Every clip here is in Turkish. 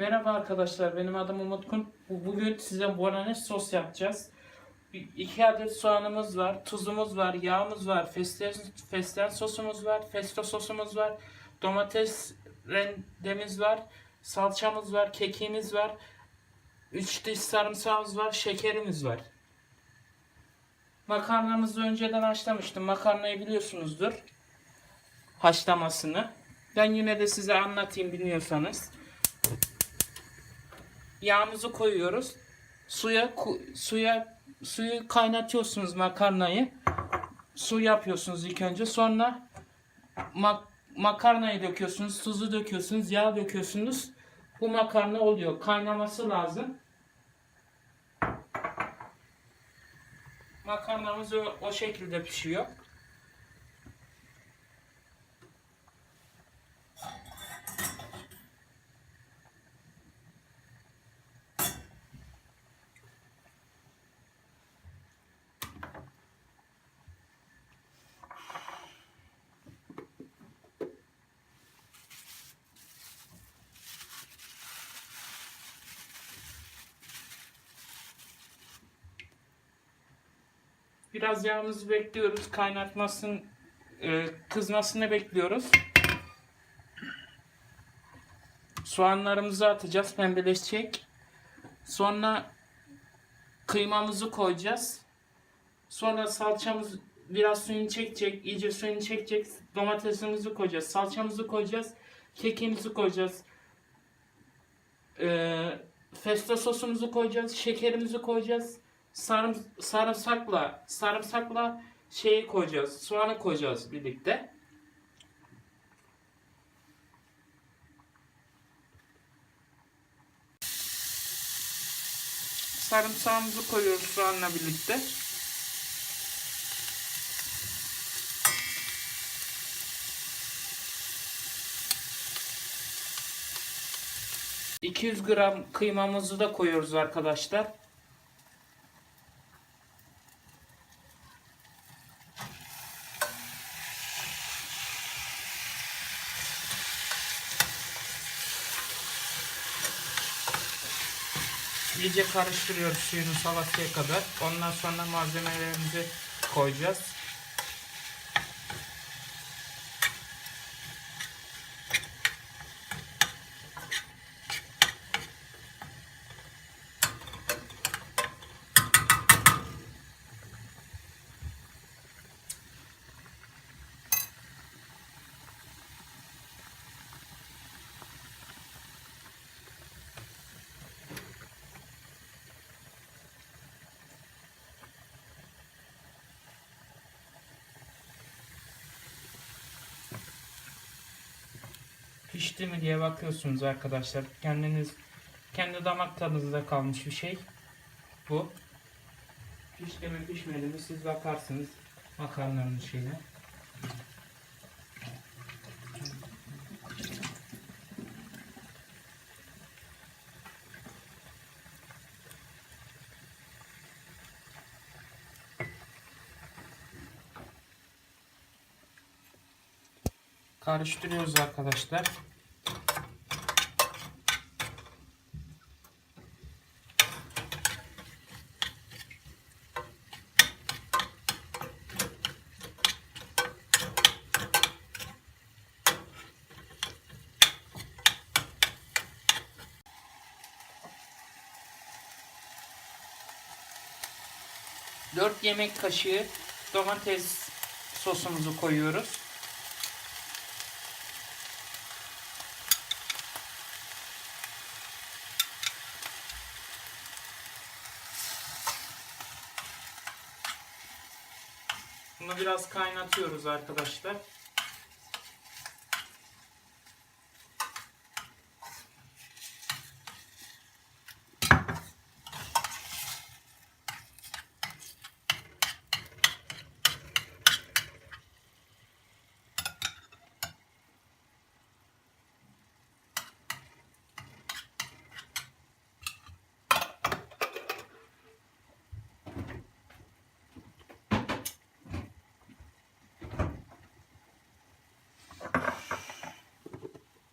Merhaba arkadaşlar, benim adım Umut Kun. Bu- Bugün size bolognese sos yapacağız. Bir- İki adet soğanımız var, tuzumuz var, yağımız var, fesleğen, fesleğen sosumuz var, pesto sosumuz var, domates rendemiz var, salçamız var, kekiğimiz var, üç diş sarımsağımız var, şekerimiz var. Makarnamızı önceden haşlamıştım. Makarnayı biliyorsunuzdur. Haşlamasını. Ben yine de size anlatayım bilmiyorsanız. Yağımızı koyuyoruz. Suya suya suyu kaynatıyorsunuz makarnayı. Su yapıyorsunuz ilk önce. Sonra mak- makarnayı döküyorsunuz, tuzu döküyorsunuz, yağ döküyorsunuz. Bu makarna oluyor. Kaynaması lazım. Makarnamız o, o şekilde pişiyor. Biraz yağımızı bekliyoruz. Kaynatmasın, e, kızmasını bekliyoruz. Soğanlarımızı atacağız. Pembeleşecek. Sonra kıymamızı koyacağız. Sonra salçamız biraz suyunu çekecek. iyice suyunu çekecek. Domatesimizi koyacağız. Salçamızı koyacağız. Kekimizi koyacağız. Ee, festo sosumuzu koyacağız. Şekerimizi koyacağız. Sarım, sarımsakla sarımsakla şeyi koyacağız. Soğanı koyacağız birlikte. Sarımsağımızı koyuyoruz soğanla birlikte. ...200 gram kıymamızı da koyuyoruz arkadaşlar. İyice karıştırıyoruz suyunu salataya kadar. Ondan sonra malzemelerimizi koyacağız. Pişti mi diye bakıyorsunuz arkadaşlar. Kendiniz kendi damak tadınızda kalmış bir şey. Bu. Pişti mi pişmedi mi siz bakarsınız makarnanın şeyine. Karıştırıyoruz arkadaşlar. Dört yemek kaşığı domates sosumuzu koyuyoruz. Bunu biraz kaynatıyoruz arkadaşlar.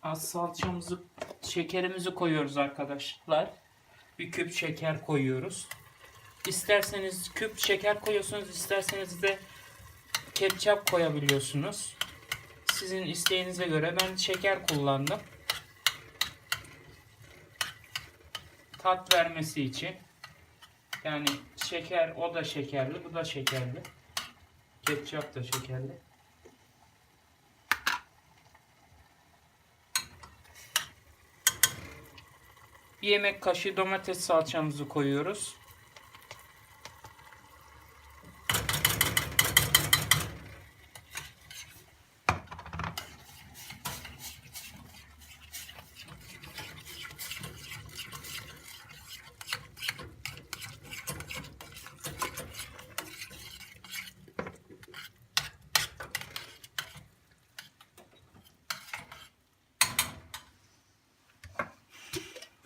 Az salçamızı şekerimizi koyuyoruz arkadaşlar. Bir küp şeker koyuyoruz. İsterseniz küp şeker koyuyorsunuz, isterseniz de ketçap koyabiliyorsunuz. Sizin isteğinize göre ben şeker kullandım. Tat vermesi için. Yani şeker o da şekerli, bu da şekerli. Ketçap da şekerli. Bir yemek kaşığı domates salçamızı koyuyoruz.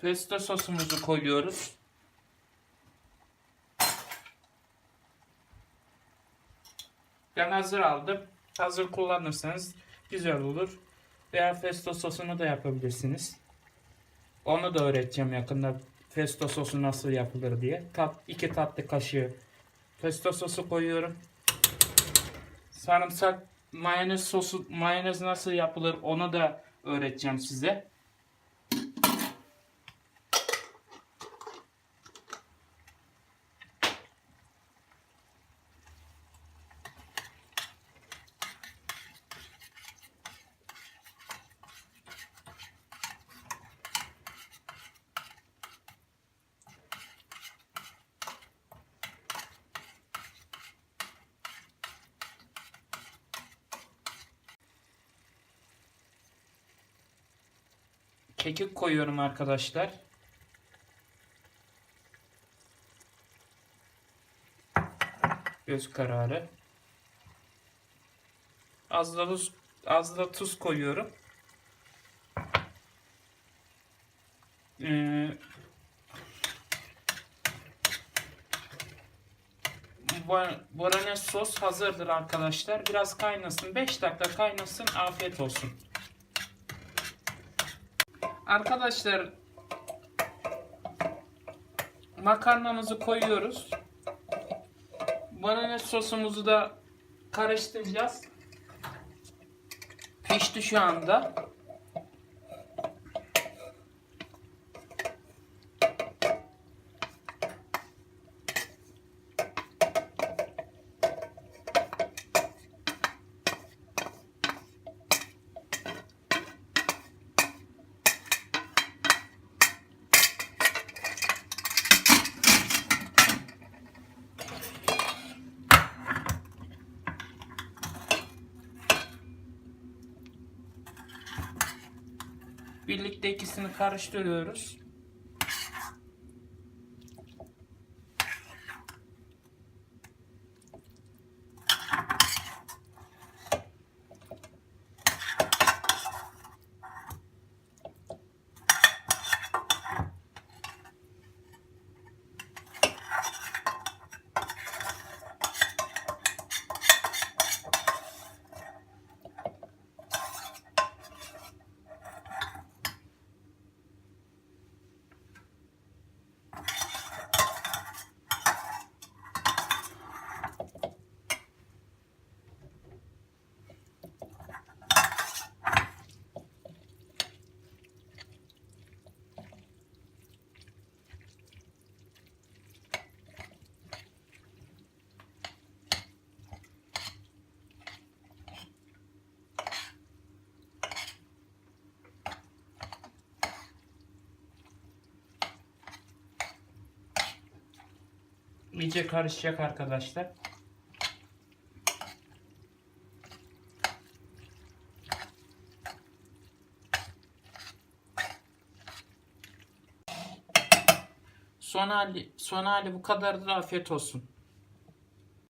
Pesto sosumuzu koyuyoruz. Ben hazır aldım. Hazır kullanırsanız güzel olur. Veya pesto sosunu da yapabilirsiniz. Onu da öğreteceğim yakında. Pesto sosu nasıl yapılır diye. Tat, iki tatlı kaşığı pesto sosu koyuyorum. Sarımsak mayonez sosu mayonez nasıl yapılır onu da öğreteceğim size. Kekik koyuyorum arkadaşlar. Göz kararı. Az da tuz, az da tuz koyuyorum. Ee, Bolognese sos hazırdır arkadaşlar. Biraz kaynasın. 5 dakika kaynasın. Afiyet olsun. Arkadaşlar makarnamızı koyuyoruz. Bolognese sosumuzu da karıştıracağız. Pişti şu anda. Birlikte ikisini karıştırıyoruz. İyice karışacak arkadaşlar. Son hali, son hali bu kadar da afiyet olsun.